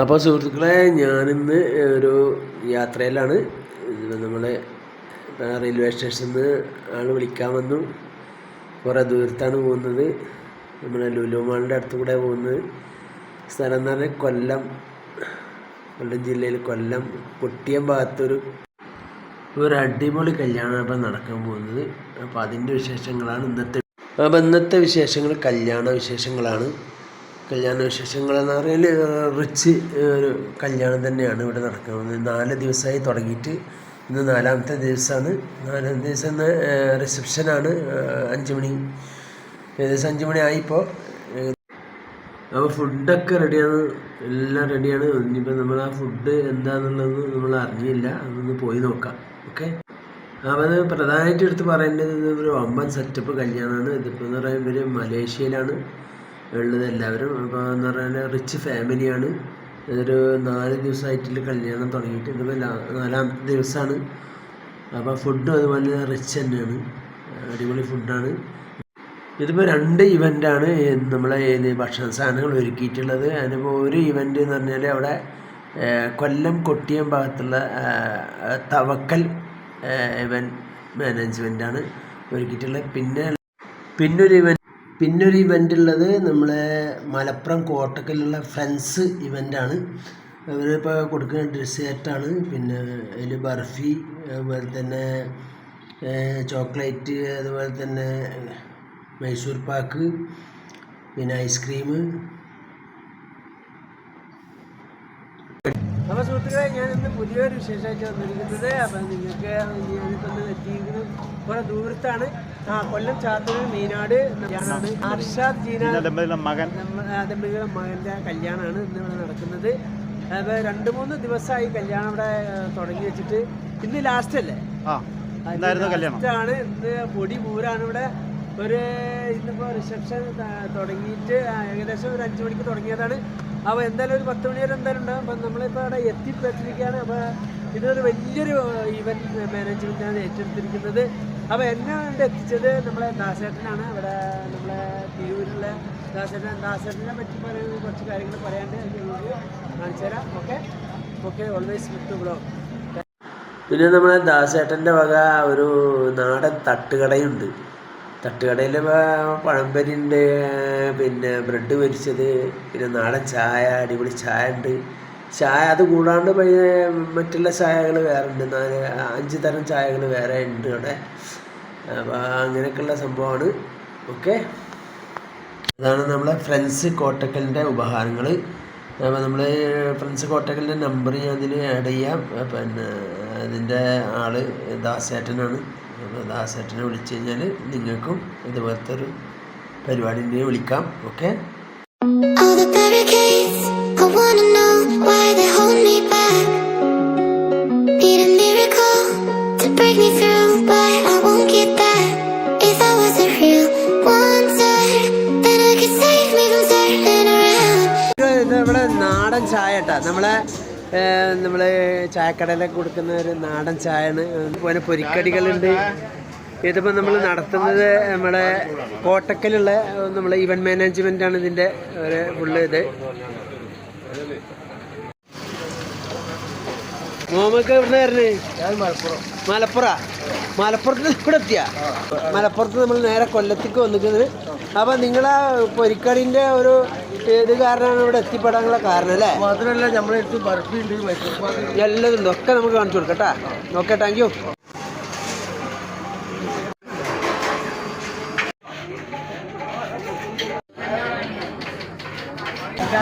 അപ്പോൾ സുഹൃത്തുക്കളെ ഞാനിന്ന് ഒരു യാത്രയിലാണ്. നമ്മളെ റെയിൽവേ സ്റ്റേഷനിൽ നിന്ന് ആൾ വിളിക്കാൻ വന്നു. കുറേ ദൂരത്താണ് പോകുന്നത്. നമ്മൾ ലുലു മാളിന്റെ അടുത്ത് കൂടെ പോകുന്നത്. സ്ഥലം എന്ന് പറഞ്ഞാൽ കൊല്ലം കൊല്ലം ജില്ലയിൽ കൊല്ലം കൊട്ടിയം ഭാഗത്തൊരു ഒരു അടിപൊളി കല്യാണം അപ്പം നടക്കാൻ പോകുന്നത്. അപ്പോൾ അതിന്റെ വിശേഷങ്ങളാണ് ഇന്നത്തെ അപ്പോൾ ഇന്നത്തെ വിശേഷങ്ങൾ കല്യാണ വിശേഷങ്ങളാണ്. കല്യാണ വിശേഷങ്ങൾ എന്ന് പറഞ്ഞാൽ റിച്ച് ഒരു കല്യാണം തന്നെയാണ് ഇവിടെ നടക്കുന്നത്. നാല് ദിവസമായി തുടങ്ങിയിട്ട് ഇന്ന് നാലാമത്തെ ദിവസമാണ്. നാലാം ദിവസം ഇന്ന് റിസപ്ഷനാണ്. അഞ്ച് മണി ഏകദേശം അഞ്ച് മണി ആയിപ്പോൾ അപ്പോൾ ഫുഡൊക്കെ റെഡിയാണ്. എല്ലാം റെഡിയാണ്. ഇനിയിപ്പോൾ നമ്മൾ ആ ഫുഡ് എന്താണെന്നുള്ളത് നമ്മൾ അറിഞ്ഞില്ല. അതൊന്ന് പോയി നോക്കാം. ഓക്കെ? അപ്പോൾ അത് പ്രധാനമായിട്ട് എടുത്ത് പറയേണ്ടത് ഒരു വമ്പൻ സെറ്റപ്പ് കല്യാണമാണ്. ഇതിപ്പോൾ എന്ന് പറയുമ്പോൾ മലേഷ്യയിലാണ്. ഉള്ളത്. എല്ലാവരും അപ്പോൾ എന്ന് പറഞ്ഞാൽ റിച്ച് ഫാമിലിയാണ് ഒരു നാല് ദിവസമായിട്ടുള്ള കല്യാണം തുടങ്ങിയിട്ട്. ഇതിപ്പോൾ നാലാമത്തെ ദിവസമാണ് അപ്പോൾ ഫുഡും അതുപോലെ റിച്ച് തന്നെയാണ്. അടിപൊളി ഫുഡാണ് ഇതിപ്പോൾ രണ്ട് ഇവന്റാണ് നമ്മളെ ഭക്ഷണ സാധനങ്ങൾ ഒരുക്കിയിട്ടുള്ളത്. അതിനിപ്പോൾ ഒരു ഇവന്റ് എന്ന് പറഞ്ഞാൽ അവിടെ കൊല്ലം കൊട്ടിയം ഭാഗത്തുള്ള തവക്കൽ ഇവന്റ് മാനേജ്മെന്റാണ് ഒരുക്കിയിട്ടുള്ളത്. പിന്നെ പിന്നൊരു ഇവന്റ് പിന്നൊരു ഇവന്റ് ഉള്ളത് നമ്മളെ മലപ്പുറം കോട്ടക്കലുള്ള ഫ്രണ്ട്സ് ഇവന്റാണ് അവരിപ്പോൾ കൊടുക്കുന്ന ഡെസേർട്ടാണ് പിന്നെ അതിൽ ബർഫി അതുപോലെ തന്നെ ചോക്ലേറ്റ് അതുപോലെ തന്നെ മൈസൂർ പാക്ക് പിന്നെ ഐസ്ക്രീം അപ്പോൾ സുഹൃത്തുക്കളെ ഞാൻ ഇന്ന് പുതിയൊരു വിശേഷമായിട്ട് വന്നിരിക്കുന്നത്. അപ്പം നിങ്ങൾക്ക് ഞാനിപ്പോൾ എത്തിയിരിക്കുന്നത് കുറേ ദൂരത്താണ്. ആ കൊല്ലം ചാത്തൂർ മീനാട് അർഷാദ് ജീന ദമ്പതികളുടെ മകൻ. ദമ്പതികളുടെ മകന്റെ കല്യാണമാണ് ഇന്ന് ഇവിടെ നടക്കുന്നത്. അപ്പോൾ രണ്ട് മൂന്ന് ദിവസമായി കല്യാണം ഇവിടെ തുടങ്ങി വെച്ചിട്ട് ഇന്ന് ലാസ്റ്റ് അല്ലേ? ാണ് ഇന്ന് പൊടി പൂരാണ് ഇവിടെ. ഒരു ഇന്നിപ്പോൾ റിസപ്ഷൻ തുടങ്ങിയിട്ട് ഏകദേശം ഒരു അഞ്ച് മണിക്ക് തുടങ്ങിയതാണ്. അപ്പോൾ എന്തായാലും ഒരു പത്ത് മണി വരെ എന്തായാലും ഉണ്ടാകും അപ്പം നമ്മളിപ്പോൾ അവിടെ എത്തിപ്പെട്ടിരിക്കുകയാണ്. അപ്പോൾ ഇതൊരു വലിയൊരു ഇവന്റ് മാനേജ്മെന്റാണ് ഏറ്റെടുത്തിരിക്കുന്നത്. അപ്പോൾ എന്നെ കൊണ്ട് എത്തിച്ചത് നമ്മളെ ദാസേട്ടനാണ്. അവിടെ നമ്മളെ തിരൂരിലെ ദാസേട്ടൻ. ദാസേട്ടനെ പറ്റി പറയുന്ന കുറച്ച് കാര്യങ്ങൾ പറയാണ്ട് കാണിച്ചു തരാം. Okay? Okay always with blow പിന്നെ നമ്മളെ ദാസേട്ടന്റെ വക ഒരു നാടൻ തട്ടുകടയുണ്ട്. തട്ടുകടയിൽ പഴംപരിയുണ്ട് പിന്നെ ബ്രെഡ് പൊരിച്ചത് പിന്നെ നാടൻ ചായ അടിപൊളി ചായ ഉണ്ട്. ചായ അത് കൂടാണ്ട് മറ്റുള്ള ചായകൾ വേറെ ഉണ്ട് നാല് അഞ്ച് തരം ചായകൾ വേറെ ഉണ്ട് അവിടെ. അപ്പോൾ അങ്ങനെയൊക്കെയുള്ള സംഭവമാണ് ഓക്കെ? അതാണ് നമ്മളെ ഫ്രണ്ട്സ് കോട്ടക്കലിന്റെ ഉപഹാരങ്ങൾ അപ്പോൾ നമ്മൾ ഫ്രണ്ട്സ് കോട്ടക്കലിന്റെ നമ്പർ ഞാൻ അതിൽ ആഡ് ചെയ്യാം. പിന്നെ അതിന്റെ ആൾ ദാസേട്ടനാണ്. അപ്പോൾ ദാസേട്ടനെ വിളിച്ചു കഴിഞ്ഞാൽ നിങ്ങൾക്കും ഇതുപോലത്തെ ഒരു പരിപാടിന്റെ വിളിക്കാം. ഓക്കെ? നാടൻ ചായ കേട്ടോ. നമ്മളെ നമ്മൾ ചായക്കടയിലൊക്കെ കൊടുക്കുന്ന ഒരു നാടൻ ചായയാണ്. അതുപോലെ പൊരിക്കടികളുണ്ട്. ഇതിപ്പോൾ നമ്മൾ നടത്തുന്നത് നമ്മുടെ കോട്ടക്കലുള്ള നമ്മളെ ഇവന്റ് മാനേജ്മെന്റ് ആണ് ഇതിന്റെ ഒരു ഫുള്ള് ഇത്. മോമൊക്കെ എവിടെ വരുന്നത് മലപ്പുറ. മലപ്പുറത്ത് ഇവിടെ എത്തിയ? മലപ്പുറത്ത് നമ്മൾ നേരെ കൊല്ലത്തേക്ക് വന്നിക്കുന്നത് അപ്പം നിങ്ങളെ പൊരിക്കടിന്റെ ഒരു ഇത് കാരണമാണ് ഇവിടെ എത്തിപ്പെടാനുള്ള കാരണം അല്ലേ? മാത്രമല്ല അടുത്ത് എല്ലതും ഉണ്ട് ഒക്കെ നമുക്ക് കാണിച്ചു കൊടുക്കട്ടാ ഓക്കെ താങ്ക് യു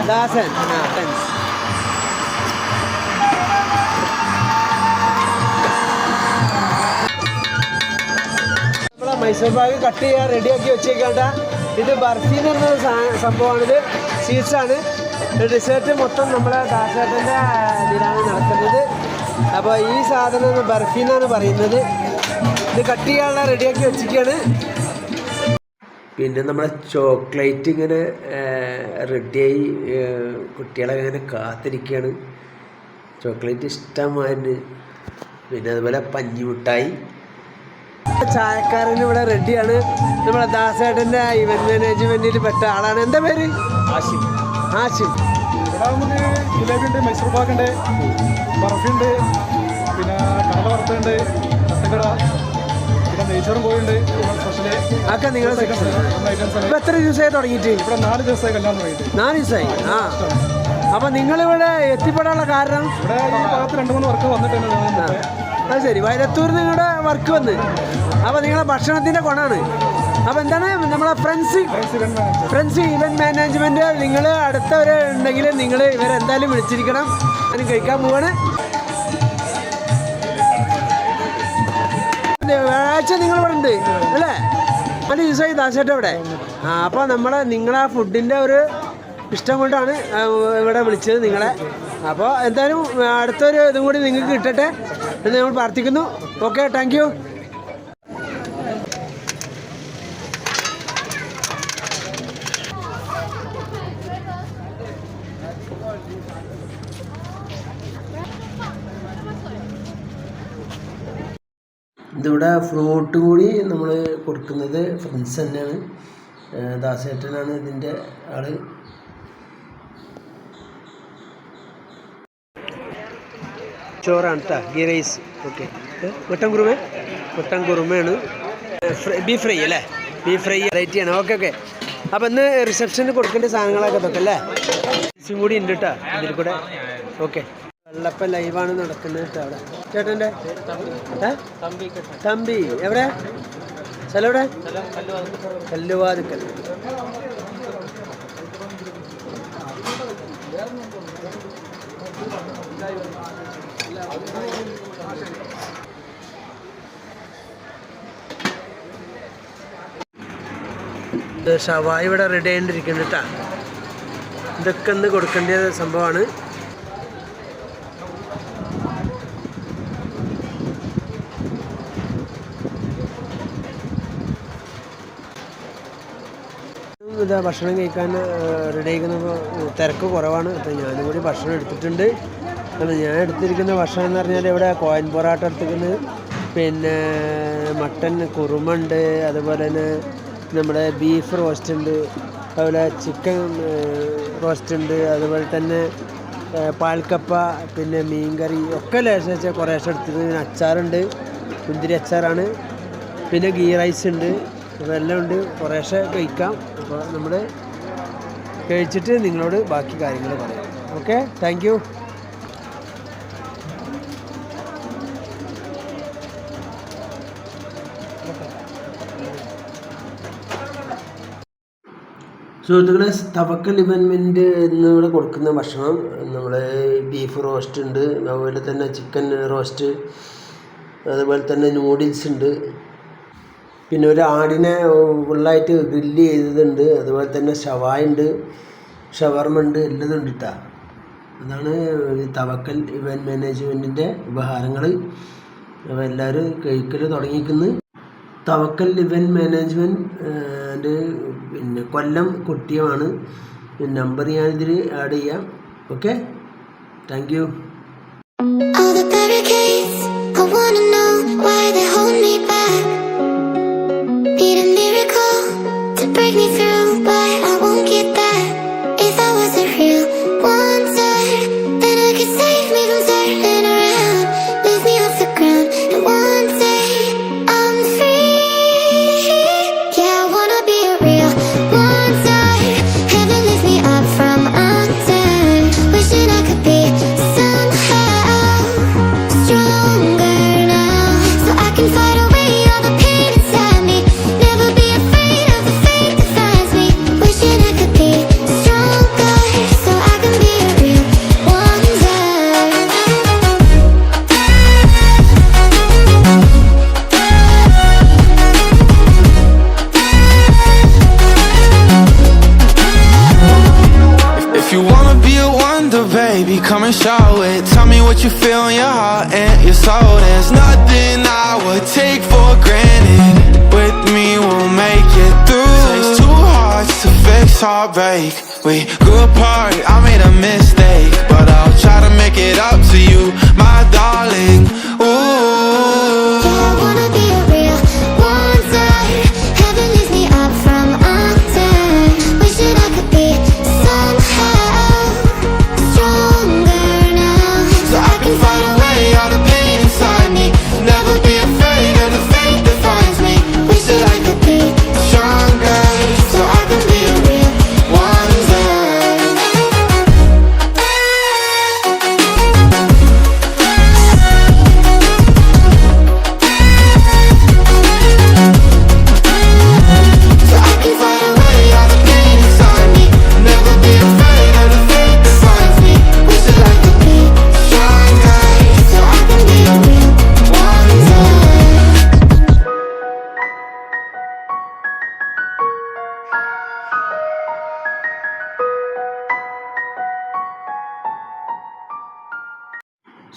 ദാസൻ. ആ താങ്ക്സ് മൈസൂർ ബാഗ് കട്ട് ചെയ്യാൻ റെഡിയാക്കി വെച്ചേക്കേണ്ട ഇത് ബർഫി എന്ന് പറഞ്ഞ സംഭവമാണിത്. സ്വീറ്റ്സാണ്. ഡെസേർട്ട് മൊത്തം നമ്മളെ ദാസേട്ടന്റെ ഇതിലാണ് നടക്കുന്നത് അപ്പോൾ ഈ സാധനം ബർഫി എന്നാണ് പറയുന്നത്. ഇത് കട്ട് ചെയ്യാനുള്ള റെഡിയാക്കി വെച്ചിരിക്കുകയാണ്. പിന്നെ നമ്മളെ ചോക്ലേറ്റ് ഇങ്ങനെ റെഡിയായി കുട്ടികളെ ഇങ്ങനെ കാത്തിരിക്കുകയാണ്. ചോക്ലേറ്റ് ഇഷ്ടമായിരുന്നു പിന്നെ അതുപോലെ പഞ്ഞിമിഠായി ചായക്കാരൻ ഇവിടെ റെഡിയാണ്. നമ്മളെ ദാസേട്ടന്റെ ഇവന്റ് മാനേജ്മെന്റിൽ പെട്ട ആളാണ്. എന്താ പേര്? ആശിം ആശിം ജിലേബി ഉണ്ട് മൈസൂർ പാക്ക് ഉണ്ട് ബർഫി ഉണ്ട് പിന്നെ കടല വറുത്തുണ്ട് തട്ടുകട പിന്നെ നെയ്ച്ചോറും കോഴിയുണ്ട് സ്പെഷ്യൽ അതൊക്കെ ഐറ്റംസ് ഇപ്പൊ എത്ര ദിവസമായി തുടങ്ങിയിട്ട്? ഇവിടെ നാല് ദിവസമായി കല്യാണം തുടങ്ങിയിട്ട്. നാല് ദിവസമായി? ആ. അപ്പൊ നിങ്ങളിവിടെ എത്തിപ്പെടാനുള്ള കാരണം? ഇവിടെ ഈ ഭാഗത്ത് രണ്ട് മൂന്ന് വർക്ക് വന്നിട്ടുണ്ട്. അത് ശരി. വയലത്തൂർ നിങ്ങളുടെ വർക്ക് വന്ന്? അപ്പൊ നിങ്ങളെ ഭക്ഷണത്തിന്റെ ഗുണമാണ് അപ്പൊ എന്താണ്? നമ്മളെ ഫ്രണ്ട്സ്. ഫ്രണ്ട്സ് ഇവന്റ് മാനേജ്മെന്റ് നിങ്ങൾ അടുത്തവരെ ഉണ്ടെങ്കിൽ നിങ്ങൾ ഇവരെന്തായാലും വിളിച്ചിരിക്കണം. അതിന് കഴിക്കാൻ പോവാണ്. വ്യാഴാഴ്ച നിങ്ങൾ ഇവിടെ ഉണ്ട് അല്ലേ? നാല് ദിവസമായി ദാസേട്ട ഇവിടെ ആ അപ്പോൾ നമ്മളെ നിങ്ങളെ ഫുഡിന്റെ ഒരു ഇഷ്ടം കൊണ്ടാണ് ഇവിടെ വിളിച്ചത് നിങ്ങളെ. അപ്പോൾ എന്തായാലും അടുത്തൊരു ഇതും കൂടി നിങ്ങൾക്ക് കിട്ടട്ടെ എന്ന് നമ്മൾ പ്രാർത്ഥിക്കുന്നു. ഓക്കെ താങ്ക് ഇതിവിടെ ഫ്രൂട്ട് കൂടി നമ്മൾ കൊടുക്കുന്നത് ഫ്രണ്ട്സ് തന്നെയാണ്. ദാസേട്ടനാണ് ഇതിന്റെ ആൾ. ചോറാണ് കേട്ടോ ഗീ റൈസ്. ഓക്കെ. മുട്ടൻ കുറുമ? മുട്ടൻ കുറുമയാണ്. ബീഫ് ഫ്രൈ അല്ലേ? ബീഫ് ഫ്രൈ വെറൈറ്റി ആണ്. Okay okay. അപ്പം ഇന്ന് റിസപ്ഷന് കൊടുക്കേണ്ട സാധനങ്ങളൊക്കെ അല്ലേ? കൂടി ഉണ്ട് കേട്ടോ ഇതിൽ കൂടെ. ഓക്കെ. വെള്ളപ്പം ലൈവാണ് നടക്കുന്നത് അവിടെ. ചേട്ടന്റെ? തമ്പി. എവിടെ? സ്ഥലം എവിടെ കല്ലുവാതുക്കൽ ഷവായി ഇവിടെ റെഡി ആയിട്ടിരിക്കുന്നു കേട്ടാ ഇതൊക്കെ ഒന്ന് കൊടുക്കേണ്ട സംഭവമാണ്. ഇതാ ഭക്ഷണം കഴിക്കാൻ റെഡി ആയിക്കുന്ന തിരക്ക് കുറവാണ്. അപ്പോൾ ഞാനും കൂടി ഭക്ഷണം എടുത്തിട്ടുണ്ട്. കാരണം ഞാൻ എടുത്തിരിക്കുന്ന ഭക്ഷണം എന്ന് പറഞ്ഞാൽ ഇവിടെ കോയൻ പൊറാട്ട എടുത്തിരിക്കുന്നത് പിന്നെ മട്ടൻ കുറുമുണ്ട് അതുപോലെ തന്നെ നമ്മുടെ ബീഫ് റോസ്റ്റ് ഉണ്ട്. അതുപോലെ ചിക്കൻ റോസ്റ്റ് ഉണ്ട്. അതുപോലെ തന്നെ പാൽക്കപ്പ പിന്നെ മീൻകറി ഒക്കെ ലേശം കുറേശ്ശെ എടുത്തിട്ട് പിന്നെ അച്ചാറുണ്ട്. മുന്തിരി അച്ചാറാണ്. പിന്നെ ഗീ റൈസ് ഉണ്ട്. അതെല്ലാം ഉണ്ട്. കുറേശ്ശെ കഴിക്കാം. അപ്പോൾ നമ്മൾ കഴിച്ചിട്ട് നിങ്ങളോട് ബാക്കി കാര്യങ്ങൾ പറയാം. ഓക്കെ താങ്ക് യു സുഹൃത്തുക്കളെ തവക്കൽ ഇവൻമെന്റ് എന്നിവിടെ കൊടുക്കുന്ന ഭക്ഷണം നമ്മൾ ബീഫ് റോസ്റ്റ് ഉണ്ട് അതുപോലെ തന്നെ ചിക്കൻ റോസ്റ്റ് അതുപോലെ തന്നെ നൂഡിൽസ് ഉണ്ട്. പിന്നെ ഒരു ആടിനെ ഫുള്ളായിട്ട് ഗ്രില്ല് ചെയ്തതുണ്ട്. അതുപോലെ തന്നെ ഷവായ ഉണ്ട് ഷവർമ ഉണ്ട് എല്ലാം ഉണ്ട് കേട്ടോ അതാണ് ഈ തവക്കൽ ഇവന്റ് മാനേജ്മെന്റിന്റെ ഉപഹാരങ്ങൾ അപ്പോൾ എല്ലാവരും കഴിക്കൽ തുടങ്ങിയിരിക്കുന്നു തവക്കൽ ഇവന്റ് മാനേജ്മെന്റ് പിന്നെ കൊല്ലം കുട്ടിയമാണ്. നമ്പർ ഞാനിതിൽ ആഡ് ചെയ്യാം. Okay? Thank you. All the I wanna know why they hold come and show it. Tell me what you feel in your heart and your soul. There's nothing I would take for granted. With me, we'll make it through. Takes two hearts to fix heartbreak. We grew apart, I made a mistake, but I'll try to make it up to you, my darling. Ooh.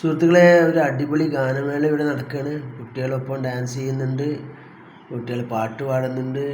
സുഹൃത്തുക്കളെ ഒരു അടിപൊളി ഗാനമേള ഇവിടെ നടക്കുകയാണ് കുട്ടികളൊപ്പം dance ചെയ്യുന്നുണ്ട്. കുട്ടികൾ പാട്ട് പാടുന്നുണ്ട്.